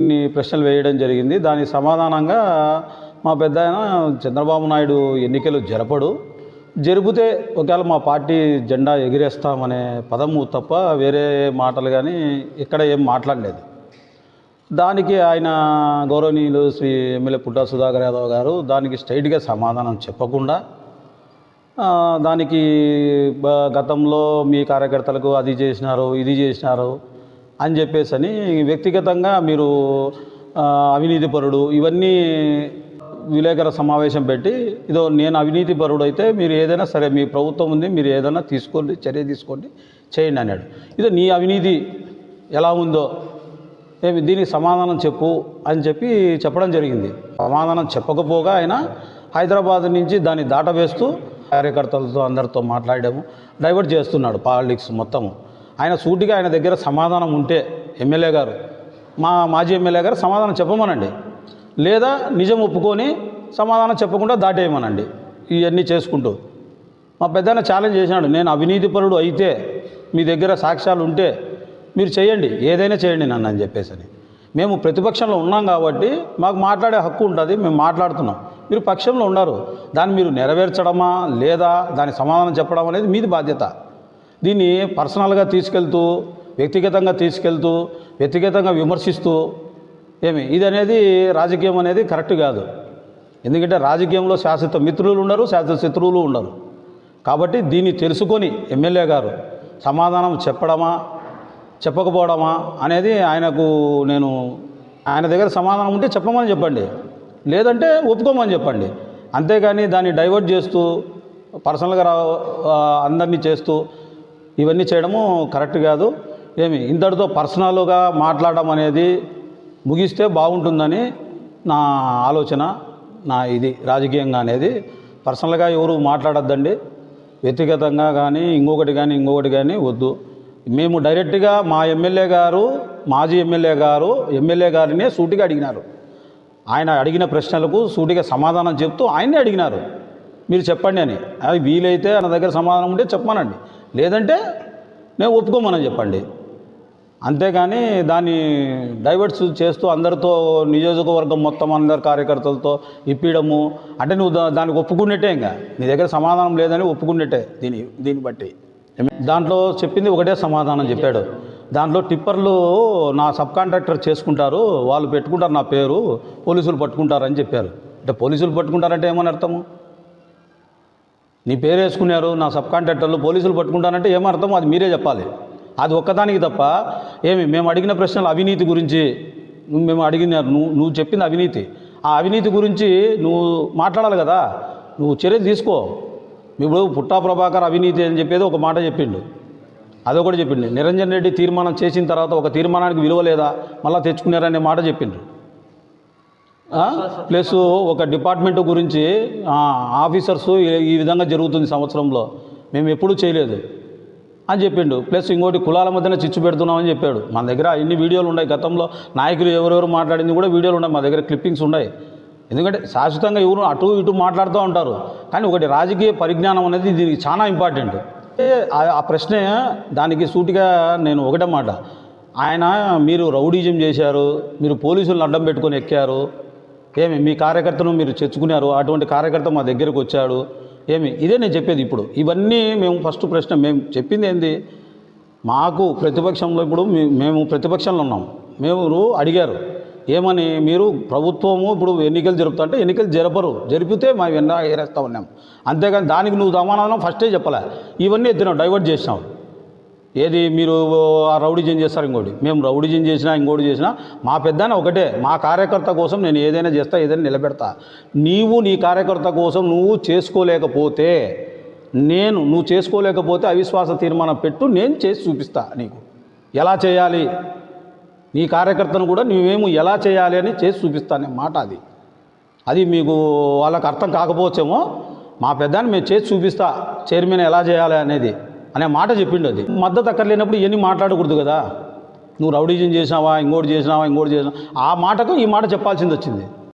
కొన్ని ప్రశ్నలు వేయడం జరిగింది. దానికి సమాధానంగా మా పెద్ద ఆయన చంద్రబాబు నాయుడు ఎన్నికలు జరపడు. జరిపితే ఒకవేళ మా పార్టీ జెండా ఎగిరేస్తామనే పదము తప్ప వేరే మాటలు కానీ ఇక్కడ ఏం మాట్లాడలేదు. దానికి ఆయన గౌరవనీయులు శ్రీ ఎమ్మెల్యే పుట్టా సుధాకర్ యాదవ్ గారు దానికి స్ట్రైట్గా సమాధానం చెప్పకుండా దానికి గతంలో మీ కార్యకర్తలకు అది చేసినారు ఇది చేసినారు అని చెప్పేసి అని వ్యక్తిగతంగా మీరు అవినీతి అవినీతిపరుడు ఇవన్నీ విలేకర సమావేశం పెట్టి ఇదో నేను అవినీతిపరుడు అయితే మీరు ఏదైనా సరే మీ ప్రభుత్వం ఉంది మీరు ఏదైనా తీసుకోండి చర్య తీసుకోండి చేయండి అన్నాడు. ఇదో నీ అవినీతి ఎలా ఉందో ఏమి దీనికి సమాధానం చెప్పు అని చెప్పి చెప్పడం జరిగింది. సమాధానం చెప్పకపోగా ఆయన హైదరాబాద్ నుంచి దాన్ని దాటవేస్తూ కార్యకర్తలతో అందరితో మాట్లాడాము డైవర్ట్ చేస్తున్నాడు పాలిటిక్స్ మొత్తము. ఆయన సూటిగా ఆయన దగ్గర సమాధానం ఉంటే ఎమ్మెల్యే గారు మా మాజీ ఎమ్మెల్యే గారు సమాధానం చెప్పమనండి. లేదా నిజం ఒప్పుకొని సమాధానం చెప్పకుండా దాటేయమనండి. ఇవన్నీ చేసుకుంటూ. మా పెద్దన్న ఛాలెంజ్ చేసినాడు నేను అవినీతిపరుడు అయితే మీ దగ్గర సాక్ష్యాలు ఉంటే మీరు చేయండి ఏదైనా చేయండి నన్ను అని చెప్పేసి అని మేము ప్రతిపక్షంలో ఉన్నాం కాబట్టి మాకు మాట్లాడే హక్కు ఉంటుంది మేము మాట్లాడుతున్నాం. మీరు పక్షంలో ఉన్నారు దాన్ని మీరు నెరవేర్చడమా లేదా దాని సమాధానం చెప్పడం అనేది మీది బాధ్యత. దీన్ని పర్సనల్గా తీసుకెళ్తూ వ్యక్తిగతంగా తీసుకెళ్తూ వ్యక్తిగతంగా విమర్శిస్తూ ఏమి? ఇది అనేది రాజకీయం అనేది కరెక్ట్ కాదు. ఎందుకంటే రాజకీయంలో శాశ్వత మిత్రులు ఉండరు శాశ్వత శత్రువులు ఉండరు. కాబట్టి దీన్ని తెలుసుకొని ఎమ్మెల్యే గారు సమాధానం చెప్పడమా చెప్పకపోవడమా అనేది ఆయనకు నేను ఆయన దగ్గర సమాధానం ఉంటే చెప్పమని చెప్పండి. లేదంటే ఒప్పుకోమని చెప్పండి. అంతేగాని దాన్ని డైవర్ట్ చేస్తూ పర్సనల్గా రా అందరినీ చేస్తూ ఇవన్నీ చేయడము కరెక్ట్ కాదు. ఏమి ఇంతటితో పర్సనల్గా మాట్లాడడం అనేది ముగిస్తే బాగుంటుందని నా ఆలోచన నా ఇది రాజకీయంగా అనేది. పర్సనల్గా ఎవరు మాట్లాడొద్దండి. వ్యక్తిగతంగా కానీ ఇంకొకటి కానీ ఇంకొకటి కానీ వద్దు. మేము డైరెక్ట్గా మా ఎమ్మెల్యే గారు మాజీ ఎమ్మెల్యే గారు ఎమ్మెల్యే గారినే సూటిగా అడిగినారు. ఆయన అడిగిన ప్రశ్నలకు సూటిగా సమాధానం చెప్తూ ఆయన్నే అడిగినారు. మీరు చెప్పండి అని. అది వీలైతే ఆయన దగ్గర సమాధానం ఉంటే చెప్పమనండి. లేదంటే నేను ఒప్పుకోమని చెప్పండి. అంతేగాని దాన్ని డైవర్ట్స్ చేస్తూ అందరితో నియోజకవర్గం మొత్తం అందరి కార్యకర్తలతో ఇప్పించడము అంటే నువ్వు దా- దానికి ఒప్పుకున్నట్టే ఇంకా. నీ దగ్గర సమాధానం లేదని ఒప్పుకున్నట్టే దీని దీన్ని బట్టి. దాంట్లో చెప్పింది ఒకటే సమాధానం చెప్పాడు. దాంట్లో టిప్పర్లు నా సబ్ కాంట్రాక్టర్ చేసుకుంటారు వాళ్ళు పెట్టుకుంటారు నా పేరు పోలీసులు పట్టుకుంటారని చెప్పారు. అంటే పోలీసులు పట్టుకుంటారంటే ఏమని అర్థము? నీ పేరు వేసుకున్నారు నా సబ్ కాంట్రాక్టర్లు పోలీసులు పట్టుకుంటానంటే ఏమర్థం అది మీరే చెప్పాలి. అది ఒక్కదానికి తప్ప ఏమి? మేము అడిగిన ప్రశ్నలు అవినీతి గురించి నువ్వు మేము అడిగిన నువ్వు నువ్వు చెప్పింది అవినీతి. ఆ అవినీతి గురించి నువ్వు మాట్లాడాలి కదా. నువ్వు చర్యలు తీసుకో. ఇప్పుడు పుట్టా ప్రభాకర్ అవినీతి అని చెప్పేది ఒక మాట చెప్పిండు. అదొకటి చెప్పిండు. నిరంజన్ రెడ్డి తీర్మానం చేసిన తర్వాత ఒక తీర్మానానికి విలువ లేదా? మళ్ళీ తెచ్చుకున్నారనే మాట చెప్పిండ్రు ప్లస్ ఒక డిపార్ట్మెంట్ గురించి ఆఫీసర్స్ ఈ- విధంగా జరుగుతుంది సంవత్సరంలో. మేము ఎప్పుడూ చేయలేదు. అని చెప్పిండు. ప్లస్ ఇంకోటి కులాల మధ్యన చిచ్చు పెడుతున్నామని చెప్పాడు. మన దగ్గర ఇన్ని వీడియోలు ఉన్నాయి? గతంలో నాయకులు ఎవరెవరు మాట్లాడింది కూడా వీడియోలు ఉన్నాయి. మా దగ్గర క్లిప్పింగ్స్ ఉన్నాయి. ఎందుకంటే శాశ్వతంగా ఎవరు అటు ఇటు మాట్లాడుతూ ఉంటారు. కానీ ఒకటి రాజకీయ పరిజ్ఞానం అనేది దీనికి చాలా ఇంపార్టెంట్ ఆ- ప్రశ్నే దానికి సూటిగా నేను ఒకటే మాట. ఆయన మీరు రౌడీజం చేశారు మీరు పోలీసులను అడ్డం పెట్టుకొని ఎక్కారు ఏమి మీ కార్యకర్తను మీరు తెచ్చుకున్నారు అటువంటి కార్యకర్త మా దగ్గరకు వచ్చాడు. ఏమి ఇదే నేను చెప్పేది ఇప్పుడు. ఇవన్నీ మేము ఫస్ట్ ప్రశ్న మేము చెప్పింది ఏంది? మాకు ప్రతిపక్షంలో ఇప్పుడు మేము ప్రతిపక్షంలో ఉన్నాం. మేము అడిగారు ఏమని మీరు ప్రభుత్వము ఇప్పుడు ఎన్నికలు జరుపుతుంటే ఎన్నికలు జరపరు జరిపితే మా వెన్న ఏరేస్తా ఉన్నాం. అంతేగాని దానికి నువ్వు సమాధానం ఫస్టే చెప్పలే. ఇవన్నీ ఎత్తినావు డైవర్ట్ చేసినావు ఏది మీరు ఆ రౌడీజం చేస్తారు ఇంకోటి. మేము రౌడీజం చేసినా ఇంకోటి చేసినా మా పెద్దన ఒకటే. మా కార్యకర్త కోసం నేను ఏదైనా చేస్తా ఏదైనా నిలబెడతా. నీవు నీ కార్యకర్త కోసం నువ్వు చేసుకోలేకపోతే నేను నువ్వు చేసుకోలేకపోతే అవిశ్వాస తీర్మానం పెట్టు నేను చేసి చూపిస్తా నీకు. ఎలా చేయాలి? నీ కార్యకర్తను కూడా నువ్వేమో ఎలా చేయాలి అని చేసి చూపిస్తానే మాట అది. అది మీకు వాళ్ళకి అర్థం కాకపోవచ్చేమో మా పెద్దాన్ని మేము చేసి చూపిస్తా చైర్మన్ ఎలా చేయాలి అనేది. అనే మాట చెప్పిండు అది. మద్దతు అక్కర్లేనప్పుడు ఇవన్నీ మాట్లాడకూడదు కదా. నువ్వు రౌడీజం చేసినావా ఇంకోటి చేసినావా ఇంకోటి చేసినావా. ఆ మాటకు ఈ మాట చెప్పాల్సింది వచ్చింది.